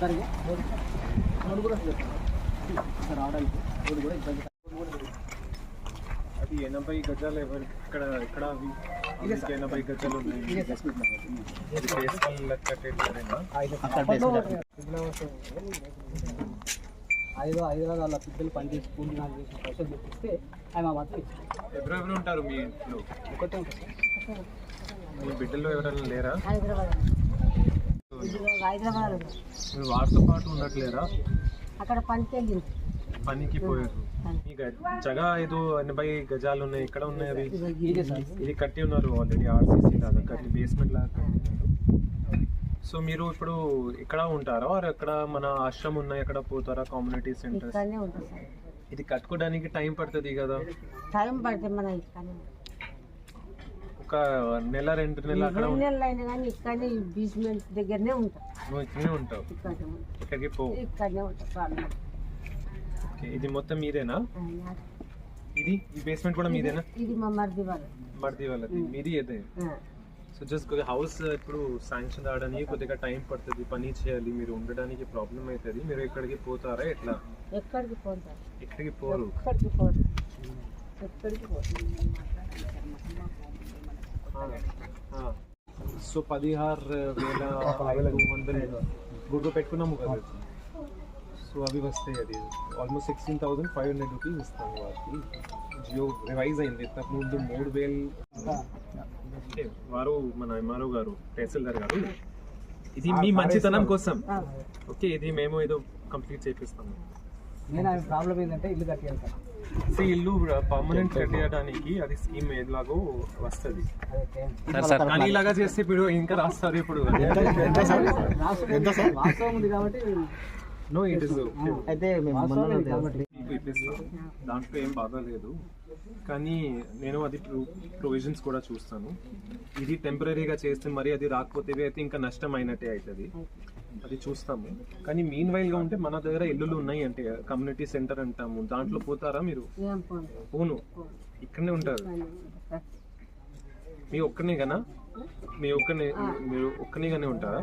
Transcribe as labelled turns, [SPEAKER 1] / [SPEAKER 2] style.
[SPEAKER 1] సరిగా రోడ్డు కూడా వస్తుంది ఇక్కడ రావడానికి రోడ్డు కూడా ఇబ్బంది
[SPEAKER 2] అది ఎనభై గజాలు ఎవరు ఇక్కడ ఇక్కడ ఎనభై గజాలు
[SPEAKER 1] ఐదు ఐదు వాళ్ళ పిల్లలు పని చేసి కూలి నాకు చేసిన పైసలు తెప్పిస్తే అవి మా
[SPEAKER 2] ఎవరెవరు ఉంటారు మీ ఇంట్లో?
[SPEAKER 1] ఒకటే ఉంటుంది సార్.
[SPEAKER 2] మీ బిడ్డలు ఎవరైనా లేరా?
[SPEAKER 3] హైదరాబాద్. హైదరాబాద్.
[SPEAKER 2] మీరు వారితో పాటు ఉండట్లేరా?
[SPEAKER 3] అక్కడ పనికి వెళ్ళింది.
[SPEAKER 2] పనికి పోయారు. జగ ఐదు ఎనభై గజాలు ఉన్నాయి. ఎక్కడ ఉన్నాయి అవి.
[SPEAKER 1] ఇదే సార్.
[SPEAKER 2] ఇది కట్టి ఉన్నారు ఆల్రెడీ ఆర్సీసీ లాగా కట్టి బేస్మెంట్ లాగా కట్టినారు సో మీరు ఇప్పుడు ఇక్కడ ఉంటారా? ఆర్ ఎక్కడ మన ఆశ్రమం ఉన్నాయి ఎక్కడ పోతారా? Community centres
[SPEAKER 3] sir.
[SPEAKER 2] ఇది కట్టుకోవడానికి టైం పడుతుంది కదా?
[SPEAKER 3] టైం పడుతుంది మన.
[SPEAKER 2] ఒక నెల రెండు నెలలు అక్కడ
[SPEAKER 3] రెండు నెలలు అయినా కానీ ఇక్కడనే ఈ బీచ్మెంట్ దగ్గరనే ఉంటాం.
[SPEAKER 2] నువ్వు ఇక్కడనే ఉంటావు?
[SPEAKER 3] ఇక్కడనే ఉంటాం.
[SPEAKER 2] ఇక్కడికి పో.
[SPEAKER 3] ఇక్కడనే ఉంటాం
[SPEAKER 2] ఓకే ఇది మొత్తం మీదేనా? ఇది? ఈ బేస్మెంట్ కూడా మీదేనా?
[SPEAKER 3] ఇది మా మరిది వాళ్ళు
[SPEAKER 2] మడిది వాళ్ళది. మీది ఏదే?
[SPEAKER 3] ఆ.
[SPEAKER 2] సో జస్ట్ కొద్దిగా హౌస్ ఇప్పుడు శాంక్షన్ రావడానికి కొద్దిగా టైం పడుతుంది. పని చేయాలి. మీరు ఉండడానికి ప్రాబ్లం అవుతుంది. మీరు ఇక్కడికి పోతారా? ఎట్లా?
[SPEAKER 3] ఎక్కడికి పోతారు?
[SPEAKER 2] ఇక్కడికి పోరు?
[SPEAKER 3] ఎక్కడికి పోతారు ఎక్కడికి పోతారు
[SPEAKER 2] సో పదిహారు వేల ఐదు వందలు గుడ్డు పెట్టుకున్నాము కదా సో అవి వస్తాయి అది. Almost sixteen thousand five hundred rupees ఇస్తాము వారికి జియో రివైజ్ అయింది. ఇంతకు ముందు మూడు వేలు. వారు మన ఎంఆర్ఓ గారు తహసీల్దార్ గారు. ఇది మీ మంచితనం కోసం. ఓకే ఇది మేము ఏదో కంప్లీట్ చేపిస్తాము.
[SPEAKER 1] నేను ఆయన ప్రాబ్లం ఏంటంటే ఇల్లు కట్టాను సార్.
[SPEAKER 2] సో ఇల్లు పర్మనెంట్ కట్టేయడానికి అది స్కీమ్ ఏలాగో వస్తుంది. కానీ ఇలాగా చేస్తే ఇప్పుడు ఇంకా రాస్తారు ఇప్పుడు. దాంట్లో ఏం బాధ లేదు. కానీ నేను అది ప్రొవిజన్స్ కూడా చూస్తాను. ఇది టెంపరీగా చేస్తే మరి అది రాకపోతే అయితే ఇంకా నష్టం అయినట్టే అవుతుంది. అది చూస్తాము. కానీ మీన్ వైల్గా ఉంటే మన దగ్గర ఇల్లులు ఉన్నాయి అంటే కమ్యూనిటీ సెంటర్ అంటాము. దాంట్లో పోతారా మీరు? పోను. ఇక్కడనే ఉంటారు. మీ ఒక్కనే గనా? మీ ఒక్కనే మీరు ఒక్కనేగానే ఉంటారా?